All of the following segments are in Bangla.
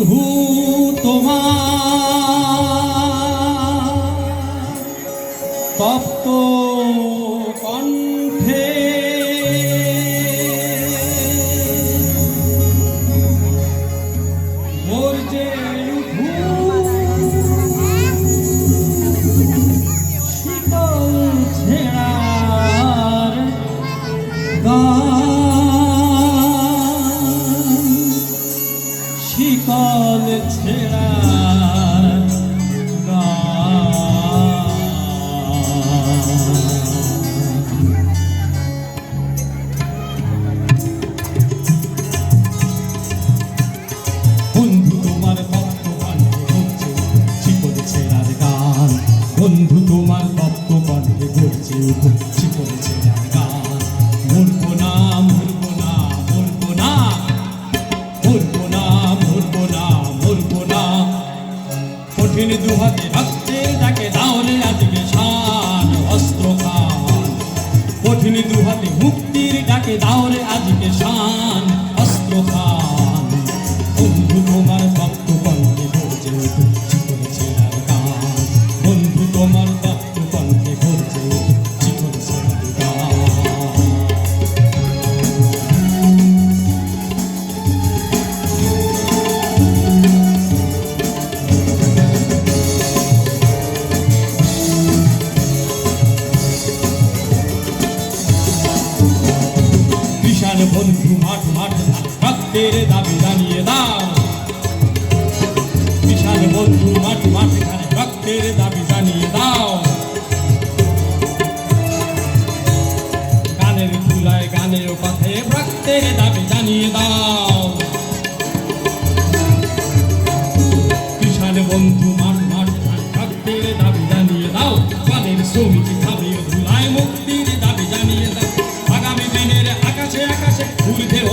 বন্ধু তোমার তপ্ত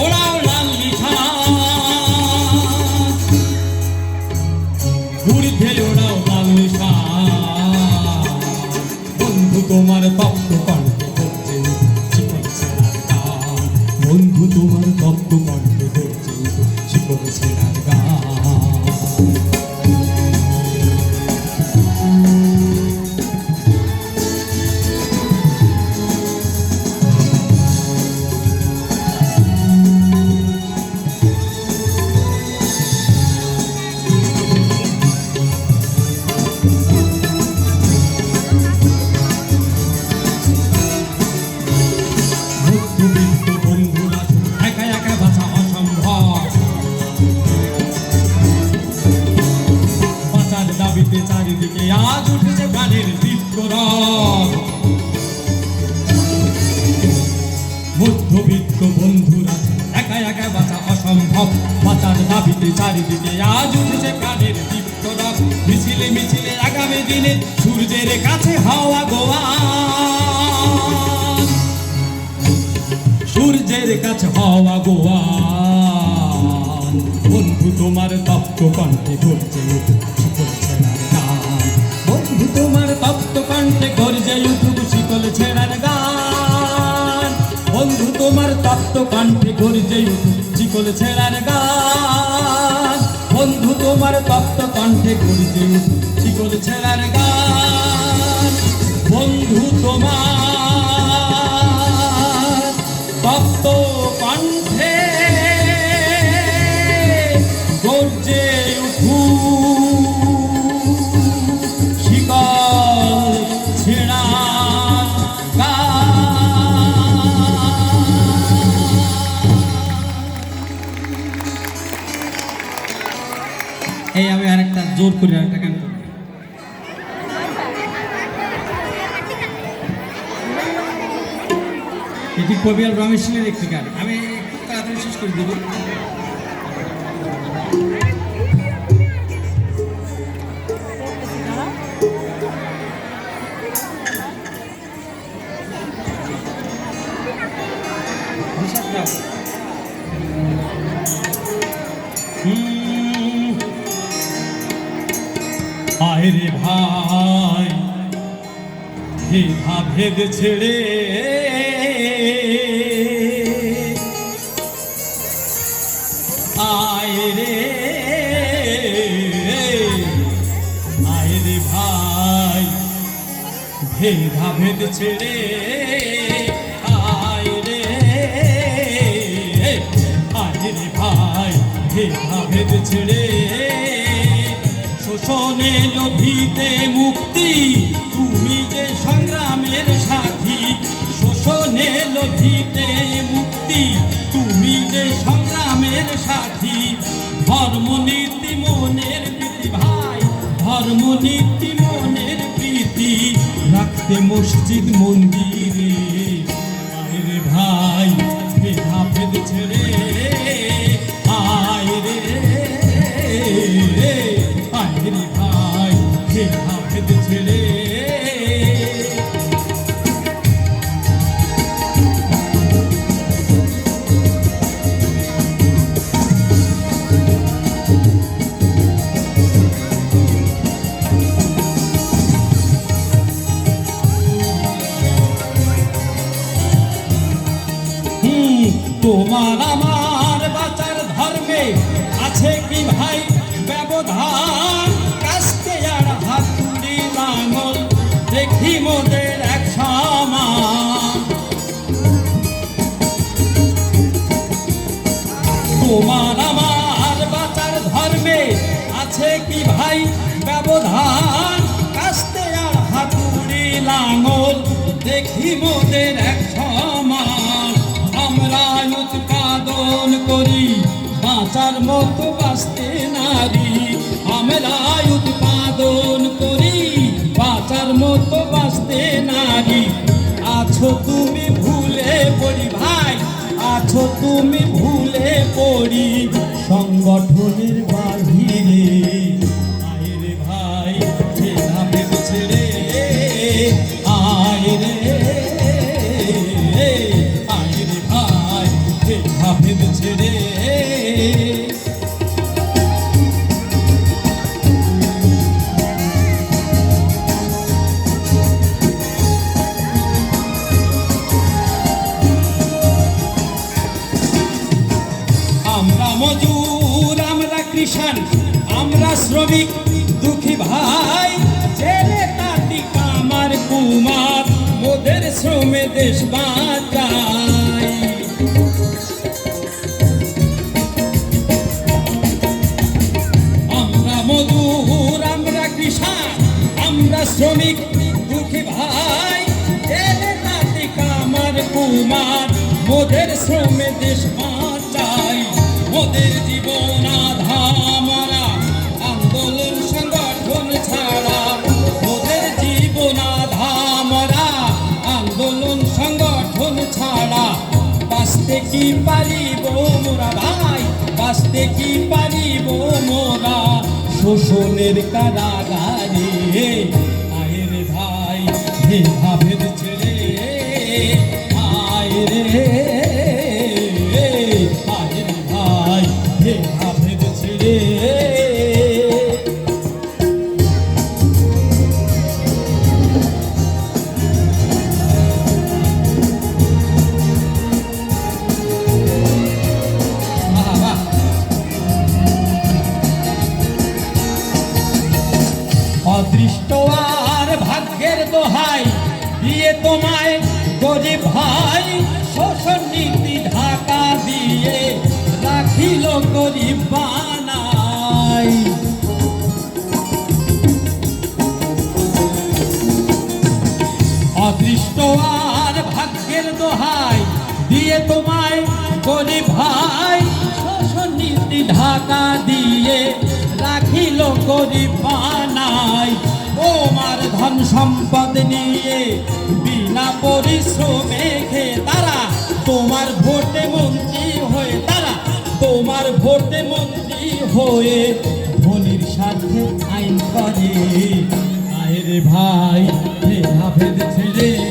Hola. মিছিলে মিছিলে, আগামী দিনে সূর্যের কাছে হাওয়া গোয়া। সূর্যের কাছে হাওয়া গোয়া। বন্ধু, তোমার তপ্ত কণ্ঠে করছে বন্ধু, তোমার তপ্ত কণ্ঠে করছে ইউটিউব শীতল ছেড়ার গান। বন্ধু, তোমার তপ্ত কণ্ঠে করছে ইউটিউব শীতল ছেড়ার গান। বন্ধু তোমার তপ্ত কণ্ঠে গুনছে শিকল ছেলার গান? বন্ধু তোমার জোর করে একটা গান এটি কবি আর রমেশিনের একটি গান। আমি একটু তাড়াতাড়ি শেষ করে দেব। Hmm. আয়রে ভাই ভেভা ভেদ ছেড়ে আয় রে ভাই ভেভা ভেদ ছেড়ে আয় রে আয় রে ভাই ভেভা ভেদ ছেড়ে শোষণে লোভিতে মুক্তি। তুমি যে সংগ্রামের সাথী, শোষণে লোভিতে মুক্তি। তুমি যে সংগ্রামের সাথী ধর্ম নীতি মনের প্রীতি ভাই ধর্ম নীতি মনের প্রীতি। রাখতে মসজিদ মন্দিরে। আছে কি ভাই ব্যবধান? কাস্তে আর হাতুড়ি লাঙল দেখি মোদের এক সমান। তোমার আমার বাঁচার ধর্মে আছে কি ভাই ব্যবধান? কাস্তে আর হাতুড়ি লাঙল দেখি মোদের এক সমান। আমরা উৎপাদন করি বাঁচার মতো বাঁচতে নারী আমরা উৎপাদন করি। বাঁচার মতো বাঁচতে নারী, আছো তুমি ভুলে পড়ি ভাই, আছো তুমি ভুলে কৃষাণ আমরা শ্রমিক, দুঃখী ভাই, ছেলে তাঁতি কামার কুমার, মোদের শ্রমে দেশ বাঁচায়। আমরা মজুর আমরা কৃষাণ, আমরা শ্রমিক, দুঃখী ভাই, ছেলে তাঁতি কামার কুমার, মোদের শ্রমে দেশ বাঁচাই মোদের জীবন আধামারা কি পারিব মোরা ভাই? বাঁচতে কি পারিব মোরা? শোষণের কারাগারে অদৃষ্ট আর ভাগ্যের দোহাই। দিয়ে তোমায় গরিব ভাই, শোষণ নীতি ঢাকা দিয়ে রাখিল গরিব বানাই। অদৃষ্ট আর ভাগ্যের দোহাই, দিয়ে তোমায় গরিব ভাই, শোষণ নীতি ঢাকা দিয়ে রাখিল গরিব বানাই তোমার ধন সম্পদ নিয়ে বিনা পরিশ্রমে খেয়ে তারা। তোমার ভোটে মন্ত্রী হয়ে তারা। তোমার ভোটে মন্ত্রী হয়ে ধনির সাথে আইন করে। আয় রে ভাই ভেদা ভেদ ছেড়ে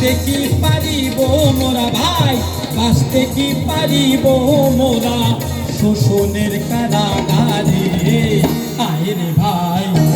বাঁচতে কি পারিব মোরা ভাই? বাঁচতে কি পারিব মোরা? শোষণের কারাগারে আয় রে ভাই।